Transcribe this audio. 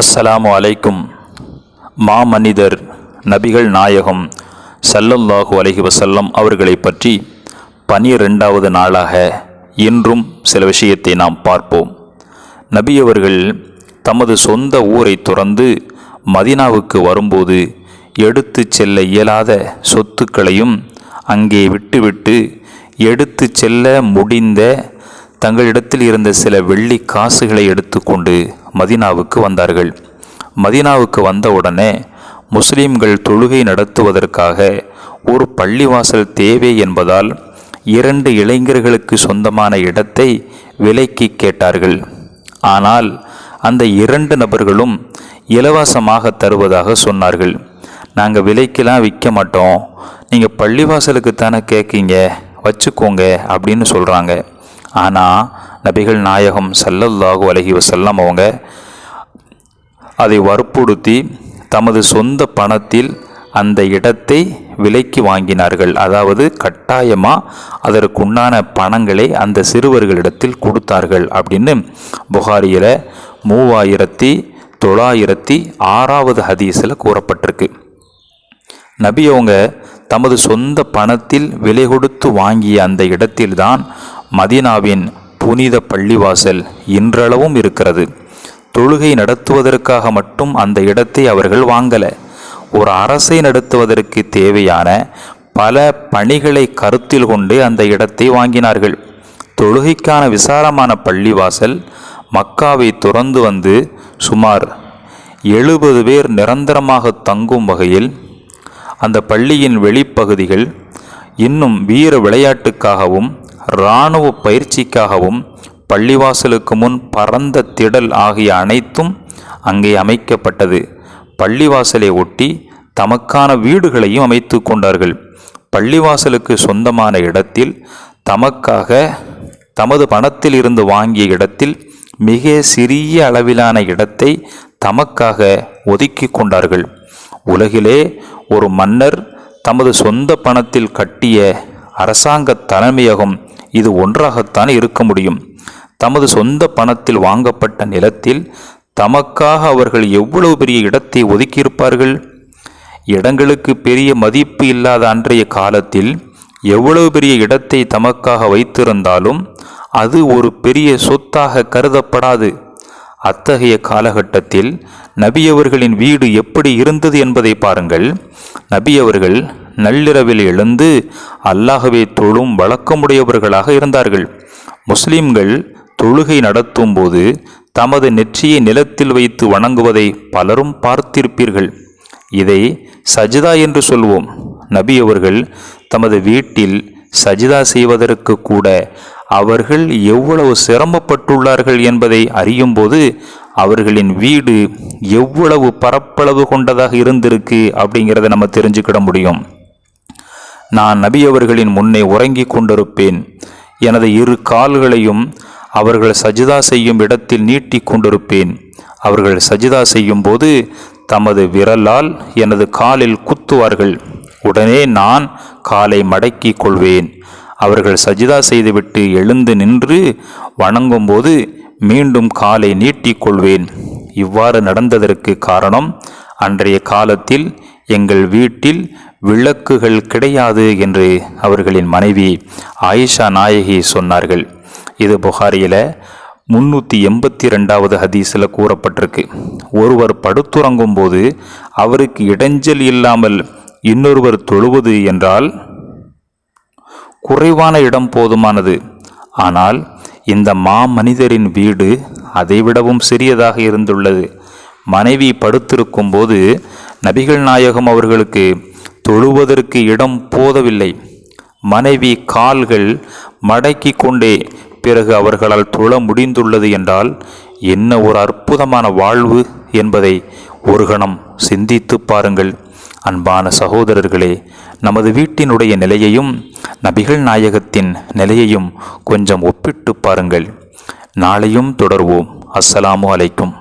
அஸ்ஸலாமு அலைக்கும். மாமனிதர் நபிகள் நாயகம் சல்லல்லாஹு அலஹி வசல்லம் அவர்களை பற்றி பனிரெண்டாவது நாளாக இன்றும் சில விஷயத்தை நாம் பார்ப்போம். நபியவர்கள் தமது சொந்த ஊரை துறந்து மதினாவுக்கு வரும்போது எடுத்து செல்ல இயலாத சொத்துக்களையும் அங்கே விட்டுவிட்டு எடுத்து செல்ல முடிந்த தங்களிடத்தில் இருந்த சில வெள்ளி காசுகளை எடுத்துக்கொண்டு மதினாவுக்கு வந்தார்கள். மதினாவுக்கு வந்தவுடனே முஸ்லிம்கள் தொழுகை நடத்துவதற்காக ஒரு பள்ளிவாசல் தேவை என்பதால் இரண்டு இளைஞர்களுக்கு சொந்தமான இடத்தை விலைக்கு கேட்டார்கள். ஆனால் அந்த இரண்டு நபர்களும் இலவசமாக தருவதாக சொன்னார்கள். நாங்கள் விலைக்கெல்லாம் விற்க மாட்டோம். நீங்கள் பள்ளிவாசலுக்கு தானே கேட்கீங்க வச்சுக்கோங்க அப்படின்னு சொல்கிறாங்க ஆனால் நபிகள் நாயகம் ஸல்லல்லாஹு அலைஹி வஸல்லம் அவங்க அதை வற்புறுத்தி தமது சொந்த பணத்தில் அந்த இடத்தை விலைக்கு வாங்கினார்கள். அதாவது கட்டாயமாக அதற்குண்டான பணங்களை அந்த சிறுவர்களிடத்தில் கொடுத்தார்கள் அப்படின்னு புகாரியில் மூவாயிரத்தி தொள்ளாயிரத்தி ஆறாவது ஹதீஸில் கூறப்பட்டிருக்கு. நபி அவங்க தமது சொந்த பணத்தில் விலை கொடுத்து வாங்கிய அந்த இடத்தில்தான் மதீனாவின் புனித பள்ளிவாசல் இன்றளவும் இருக்கிறது. தொழுகை நடத்துவதற்காக மட்டும் அந்த இடத்தை அவர்கள் வாங்கல. ஒரு அரசை நடத்துவதற்கு தேவையான பல பணிகளை கருத்தில் கொண்டு அந்த இடத்தை வாங்கினார்கள். தொழுகைக்கான விசாலமான பள்ளிவாசல் மக்காவை துறந்து வந்து சுமார் எழுபது பேர் நிரந்தரமாக தங்கும் வகையில் அந்த பள்ளியின் வெளிப்பகுதிகள் இன்னும் வீர விளையாட்டுக்காகவும் இராணுவ பயிற்சிக்காகவும் பள்ளிவாசலுக்கு முன் பரந்த திடல் ஆகிய அனைத்தும் அங்கே அமைக்கப்பட்டது. பள்ளிவாசலை ஒட்டி தமக்கான வீடுகளையும் அமைத்து கொண்டார்கள். பள்ளிவாசலுக்கு சொந்தமான இடத்தில் தமக்காக தமது பணத்தில் இருந்து வாங்கிய இடத்தில் மிக சிறிய அளவிலான இடத்தை தமக்காக ஒதுக்கி கொண்டார்கள். உலகிலே ஒரு மன்னர் தமது சொந்த பணத்தில் கட்டிய அரசாங்க தலைமையகம் இது ஒன்றாகத்தான் இருக்க முடியும். தமது சொந்த பணத்தில் வாங்கப்பட்ட நிலத்தில் தமக்காக அவர்கள் எவ்வளவு பெரிய இடத்தை ஒதுக்கியிருப்பார்கள்? இடங்களுக்கு பெரிய மதிப்பு இல்லாத அன்றைய காலத்தில் எவ்வளவு பெரிய இடத்தை தமக்காக வைத்திருந்தாலும் அது ஒரு பெரிய சொத்தாக கருதப்படாது. அத்தகைய காலகட்டத்தில் நபியவர்களின் வீடு எப்படி இருந்தது என்பதை பாருங்கள். நபியவர்கள் நள்ளிரவில் எழுந்து அல்லாகவே தொழும் வழக்கமுடையவர்களாக இருந்தார்கள். முஸ்லிம்கள் தொழுகை நடத்தும் போது தமது நெற்றியை நிலத்தில் வைத்து வணங்குவதை பலரும் பார்த்திருப்பீர்கள். இதை சஜிதா என்று சொல்வோம். நபி அவர்கள் தமது வீட்டில் சஜிதா செய்வதற்கு கூட அவர்கள் எவ்வளவு சிரமப்பட்டுள்ளார்கள் என்பதை அறியும்போது அவர்களின் வீடு எவ்வளவு பரப்பளவு கொண்டதாக இருந்திருக்கு அப்படிங்கிறத நம்ம தெரிஞ்சுக்கிட முடியும். நான் நபியவர்களின் முன்னே உறங்கிக் கொண்டிருப்பேன். எனது இரு கால்களையும் அவர்கள் சஜிதா செய்யும் இடத்தில் நீட்டி கொண்டிருப்பேன். அவர்கள் சஜிதா செய்யும் போது தமது விரலால் எனது காலில் குத்துவார்கள். உடனே நான் காலை மடக்கிக் கொள்வேன். அவர்கள் சஜிதா செய்துவிட்டு எழுந்து நின்று வணங்கும்போது மீண்டும் காலை நீட்டிக்கொள்வேன் இவ்வாறு நடந்ததற்கு காரணம் அன்றைய காலத்தில் எங்கள் வீட்டில் விளக்குகள் கிடையாது என்று அவர்களின் மனைவி ஆயிஷா நாயகி சொன்னார்கள். இது புகாரியில் முன்னூற்றி எண்பத்தி ரெண்டாவது ஹதீஸில் கூறப்பட்டிருக்கு. ஒருவர் படுத்துறங்கும் போது அவருக்கு இடைஞ்சல் இல்லாமல் இன்னொருவர் தொழுவது என்றால் குறைவான இடம் போதுமானது. ஆனால் இந்த மா மனிதரின் வீடு அதைவிடவும் சிறியதாக இருந்துள்ளது. மனைவி படுத்திருக்கும் போது நபிகள் நாயகம் அவர்களுக்கு தொழுவதற்கு இடம் போதவில்லை. மனைவி கால்கள் மடக்கி கொண்டே பிறகு அவர்களால் தொழ முடிந்துள்ளது என்றால் என்ன ஒரு அற்புதமான வாழ்வு என்பதை ஒரு கணம் சிந்தித்து பாருங்கள். அன்பான சகோதரர்களே நமது வீட்டினுடைய நிலையையும் நபிகள் நாயகத்தின் நிலையையும் கொஞ்சம் ஒப்பிட்டு பாருங்கள். நாளையும் தொடர்வோம். அஸ்ஸலாமு அலைக்கும்.